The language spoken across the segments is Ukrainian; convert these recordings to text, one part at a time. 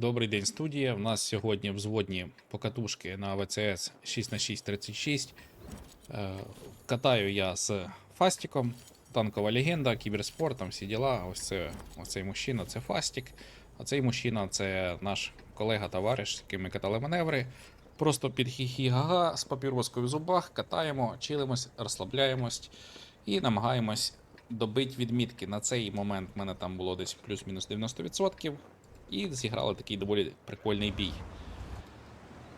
Добрий день, студія. У нас сьогодні взводні покатушки на ВЦС 6х636. Е, Катаю я з Фастіком, танкова легенда, кіберспорт, там всі діла. Ось це оцей мужчина це Фастік. А цей мужчина це наш колега, товариш, з яким ми катали маневри. Просто під хі-хі-га-га з папіроскою в зубах катаємо, чилимось, розслабляємось і намагаємось добити відмітки. На цей момент в мене там було десь плюс-мінус 90%. І зіграли такий доволі прикольний бій.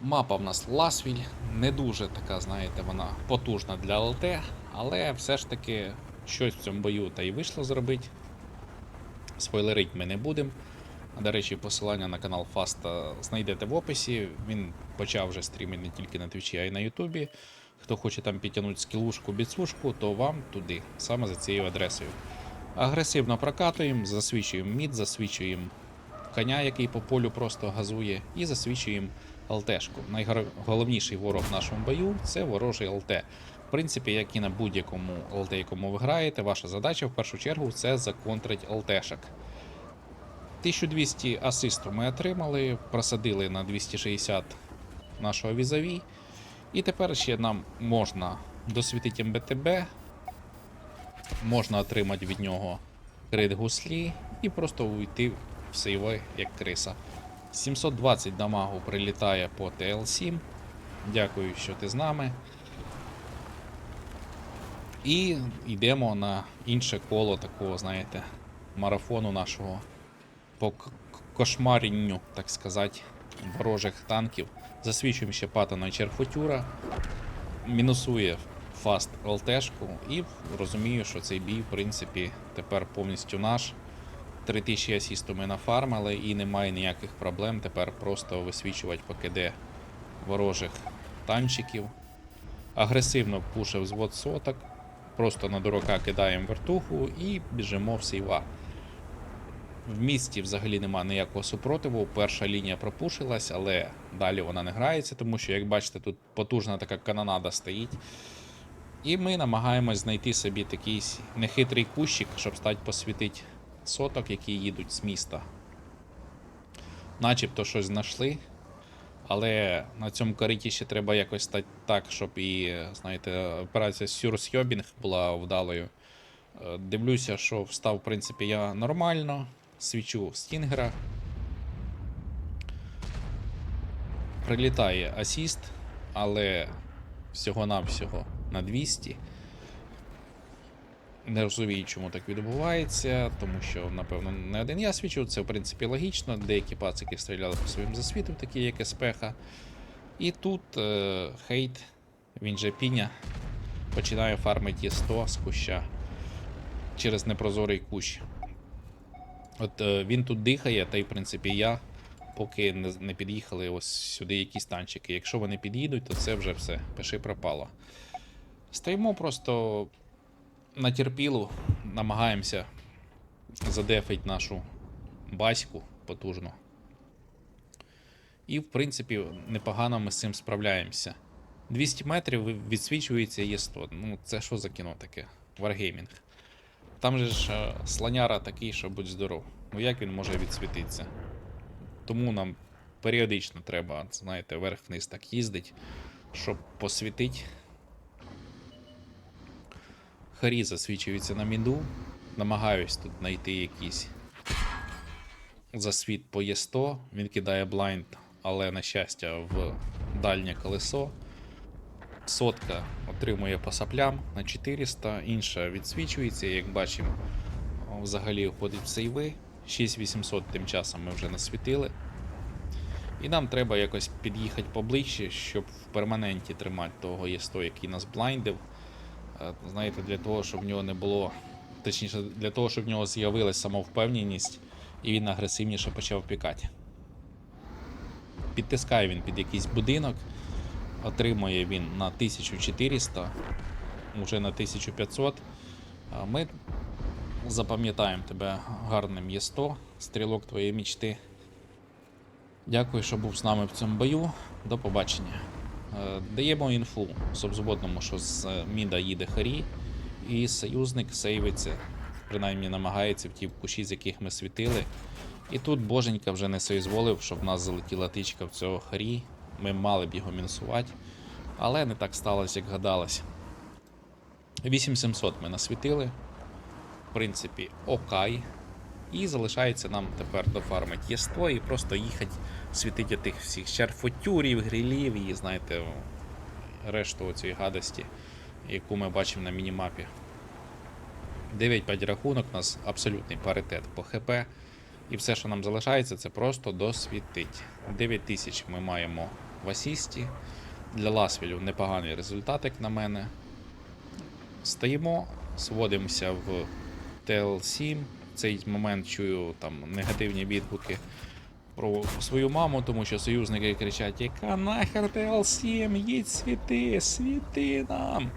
Мапа в нас Ласвіль, не дуже така, знаєте, вона потужна для ЛТ, але все ж таки щось в цьому бою та й вийшло зробити. Спойлерить ми не будемо. До речі, посилання на канал Фаста знайдете в описі. Він почав вже стрімити не тільки на Твічі, а й на Ютубі. Хто хоче там підтягнути скілушку, біцушку, то вам туди, саме за цією адресою. Агресивно прокатуємо, засвічуємо мід, засвічуємо коня, який по полю просто газує, і засвічуємо ЛТшку. Найголовніший ворог в нашому бою це ворожий ЛТ. В принципі, як і на будь-якому ЛТ, якому ви граєте, ваша задача в першу чергу це законтрить ЛТшок. 1200 асисту ми отримали, просадили на 260 нашого візаві. І тепер ще нам можна досвітити МБТБ, можна отримати від нього крит гуслі і просто уйти сейви як криса. 720 дамагу прилітає по ТЛ7. Дякую, що ти з нами. І йдемо на інше коло такого, знаєте, марафону нашого по кошмарінню, так сказати, ворожих танків. Засвічуємо ще патона Черфутюра. Мінусує фаст ЛТшку і розумію, що цей бій, в принципі, тепер повністю наш. 3000 асісту ми нафармили і немає ніяких проблем. Тепер просто висвічувати по КД ворожих танчиків. Агресивно пушив взвод соток. Просто на дурака кидаємо вертуху і біжимо в сейва. В місті взагалі нема ніякого супротиву. Перша лінія пропушилась, але далі вона не грається, тому що, як бачите, тут потужна така канонада стоїть. І ми намагаємось знайти собі такий нехитрий кущик, щоб стати посвітити соток, які їдуть з міста. Начебто щось знайшли. Але на цьому кориті ще треба якось стати так, щоб і, знаєте, операція Сюрсйобінг була вдалою. Е, Дивлюся, що встав, в принципі, я нормально. Свічу Стінгера. Прилітає асіст, але всього-навсього на 200. Не розумію, чому так відбувається, тому що, напевно, не один я свічу, це в принципі логічно. Деякі пацики стріляли по своїм засвітам, такі як Еспеха. І тут е, хейт, він же піня, починає фармити 100 з куща через непрозорий кущ. От е, він тут дихає, та й в принципі я, поки не, не під'їхали ось сюди якісь танчики. Якщо вони під'їдуть, то це вже все, пиши пропало. Стоїмо просто на терпілу, намагаємося задефить нашу баську потужно. І, в принципі, непогано ми з цим справляємося. 200 метрів відсвічується є 100. Ну, це що за кіно таке? Wargaming. Там же ж е, слоняра такий, що будь здоров. Ну як він може відсвітитися? Тому нам періодично треба, знаєте, вверх-вниз так їздить, щоб посвітити. Харі засвічується на міду. Намагаюсь тут знайти якийсь засвіт по Є100. Він кидає блайнд, але, на щастя, в дальнє колесо. Сотка отримує по саплям на 400, інша відсвічується, як бачимо, взагалі входить в сейви. 6800 тим часом ми вже насвітили. І нам треба якось під'їхати поближче, щоб в перманенті тримати того Є100, який нас блайндив. Е, Знаєте, для того, щоб в нього не було. Точніше, для того, щоб в нього з'явилась самовпевненість і він агресивніше почав пікати. Підтискає він під якийсь будинок, отримує він на 1400, вже на 1500. Ми запам'ятаємо тебе гарним Є100, стрілок твоєї мічти. Дякую, що був з нами в цьому бою. До побачення. Е, Даємо інфу субзводному, що з е, Міда їде Харі, і союзник сейвиться, принаймні намагається в ті кущі, з яких ми світили, І тут боженька вже не соізволив, щоб в нас залетіла тичка в цього харі. Ми мали б його мінусувати. Але не так сталося, як гадалось. 8700 ми насвітили. В принципі, окай. І залишається нам тепер дофармити єство і просто їхати світити тих всіх шарфотюрів, грилів і, знаєте, решту цієї гадості, яку ми бачимо на мінімапі. 9-5 рахунок, у нас абсолютний паритет по ХП. І все, що нам залишається, це просто досвітить. 9 тисяч ми маємо в асісті. Для Ласвілю непоганий результат, як на мене. Стоїмо, сводимося в TL7. В цей момент чую там негативні відгуки про свою маму, тому що союзники кричать: яка нахер TL7, їдь світи, світи нам.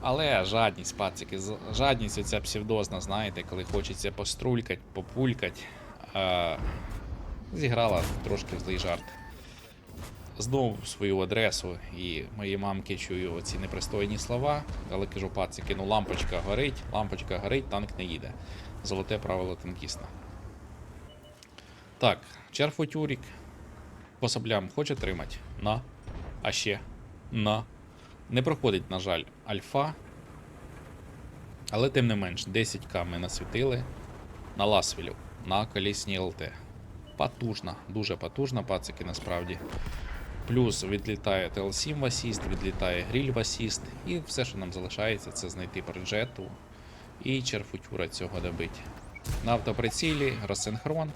Але жадність, пацики, жадність оця псевдозна, знаєте, коли хочеться пострулькать, популькать, а, зіграла трошки злий жарт. Знову свою адресу і моїй мамки чую оці непристойні слова, але кажу, пацики, ну лампочка горить, лампочка горить, танк не їде. Золоте правило танкіста. Так, черфотюрік. По саблям хоче тримати? На. А ще? На. Не проходить, на жаль, альфа. Але тим не менш, 10к ми насвітили на Ласвілю, на колісній ЛТ. Потужна, дуже потужна, пацики насправді. Плюс відлітає TL7 в асіст, відлітає гриль в асіст, і все, що нам залишається, це знайти проджету і черфутюра цього добити. На автоприцілі, розсинхрон.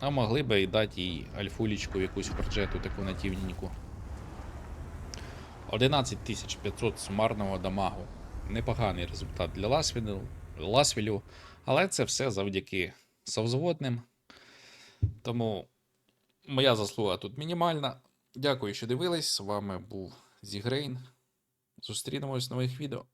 А могли би і дати їй альфулічку якусь проджету, таку нативненьку. 11500 сумарного дамагу. Непоганий результат для Ласвілю, Ласвілю, але це все завдяки совзводним. Тому моя заслуга тут мінімальна. Дякую, що дивились. З вами був Зігрейн. Зустрінемось в нових відео.